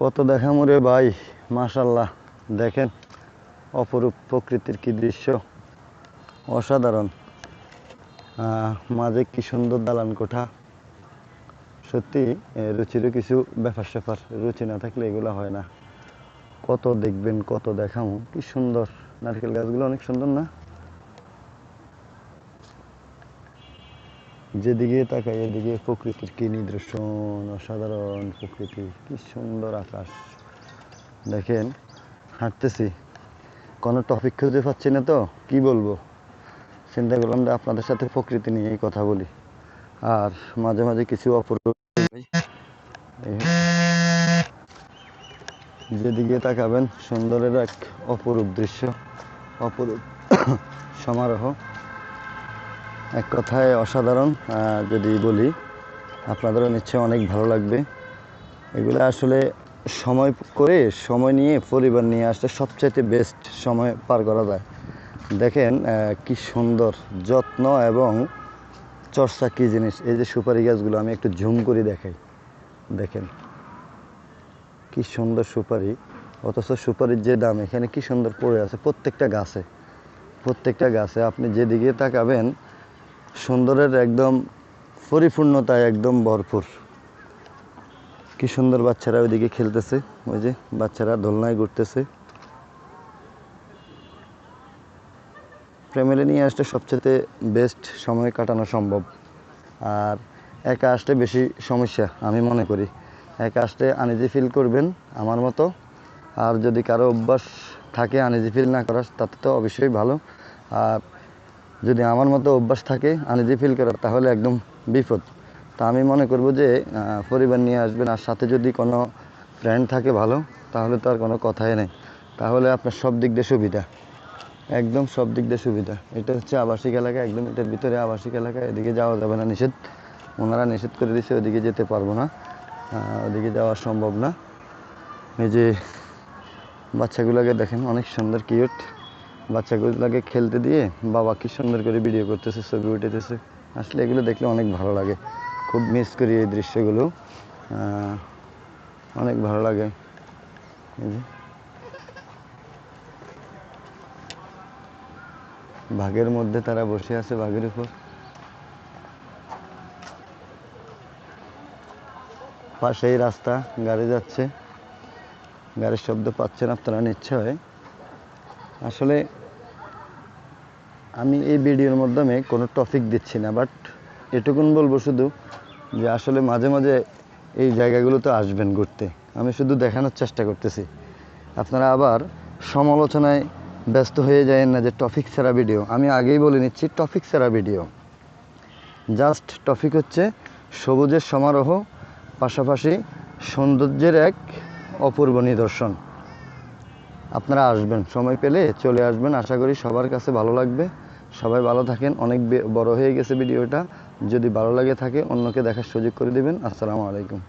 কত দেখামো রে ভাই মাশাল্লাহ দেখেন, অপরূপ প্রকৃতির কি দৃশ্য। অসাধারণ। মাঝে কি সুন্দর দালান কোঠা। সত্যি রুচিরও কিছু ব্যাপার স্যাপার, রুচি না থাকলে এগুলো হয় না। কত দেখবেন, কত দেখামো, কি সুন্দর। নারকেল গাছগুলো অনেক সুন্দর না? যেদিকে তাকাই এদিকে প্রকৃতির কি নিদর্শন, অসাধারণ প্রকৃতি কি সুন্দর আকাশ। দেখেন, হাঁটতেছি। কোনো টপিক খুঁজে পাচ্ছি না তো? কি বলব? চিন্তা করলাম যে আপনাদের সাথে প্রকৃতি নিয়েই কথা বলি। আর মাঝে মাঝে কিছু অপরূপ এই যেদিকে তাকাবেন, সুন্দরের এক অপরূপ দৃশ্য, অপরূপ সমারোহ। এক কথায় অসাধারণ যদি বলি, আপনাদেরও নিশ্চয়ই অনেক ভালো লাগবে। এগুলো আসলে সময় করে সময় নিয়ে পরিবার নিয়ে আসলে সবচাইতে বেস্ট সময় পার করা যায়। দেখেন কি সুন্দর, যত্ন এবং চর্চা কী জিনিস। এই যে সুপারি গাছগুলো আমি একটু ঝুম করে দেখাই। দেখেন, কি সুন্দর সুপারি। অথচ সুপারির যে দাম, এখানে কি সুন্দর পড়ে আছে প্রত্যেকটা গাছে। প্রত্যেকটা গাছে আপনি যেদিকে তাকাবেন সুন্দরের একদম পরিপূর্ণতায় একদম ভরপুর। কি সুন্দর বাচ্চারা ওইদিকে খেলতেছে, ওই যে বাচ্চারা দোলনায় ঘুরতেছে। ফ্যামিলি নিয়ে আসলে সবচেয়ে বেস্ট সময় কাটানো সম্ভব। আর একা আসলে বেশি সমস্যা, আমি মনে করি। একা আসলে আনিজি ফিল করবেন, আমার মতো। আর যদি কারও অভ্যাস থাকে আনিজি ফিল না করার, তাতে তো অবশ্যই ভালো। আর যদি আমার মতো অভ্যাস থাকে আনিজি ফিল করার, তাহলে একদম বিপদ। তা আমি মনে করব যে পরিবার নিয়ে আসবেন, আর সাথে যদি কোনো ফ্রেন্ড থাকে ভালো, তাহলে তো আর কোনো কথাই নেই। তাহলে আপনার সব দিক দিয়ে সুবিধা। একদম সব দিক দিয়ে সুবিধা। এটা হচ্ছে আবাসিক এলাকা, একদম এটার ভিতরে আবাসিক এলাকা, এদিকে যাওয়া যাবে না নিষেধ। ওনারা নিষেধ করে দিছে, ওদিকে যেতে পারব না। ওদিকে যাওয়া সম্ভব না। এই যে বাচ্চাগুলোকে দেখেন, অনেক সুন্দর কিউট বাচ্চাগুলোকে খেলতে দিয়ে বাবা কি সুন্দর করে ভিডিও করতেছে, ছবি উঠেতেছে আসলে এগুলো দেখলে অনেক ভালো লাগে। খুব মিস করি এই দৃশ্যগুলো। অনেক ভালো লাগে। বাঘের মধ্যে তারা বসে আছে, বাঘের উপর। পাশেই রাস্তা, গাড়ি যাচ্ছে। গাড়ির শব্দ পাচ্ছেন আপনারা নিশ্চয়। আসলে আমি এই ভিডিওর মাধ্যমে কোনো টপিক দিচ্ছি না বাট এটুকুন বলব শুধু যে আসলে মাঝে মাঝে এই জায়গাগুলোতে আসবেন ঘুরতে। আমি শুধু দেখানোর চেষ্টা করতেছি। আপনারা আবার সমালোচনায় ব্যস্ত হয়ে যায় না যে টপিক ছাড়া ভিডিও আমি আগেই বলে নিচ্ছি টপিক ছাড়া ভিডিও জাস্ট টপিক হচ্ছে সবুজের সমারোহ, পাশাপাশি সৌন্দর্যের এক অপূর্ব নিদর্শন। আপনারা আসবেন, সময় পেলে চলে আসবেন। আশা করি সবার কাছে ভালো লাগবে। সবাই ভালো থাকেন। অনেক বড় হয়ে গেছে ভিডিওটা। যদি ভালো লাগে থাকে, অন্যকে দেখার সুযোগ করে দিবেন। আসসালামু আলাইকুম।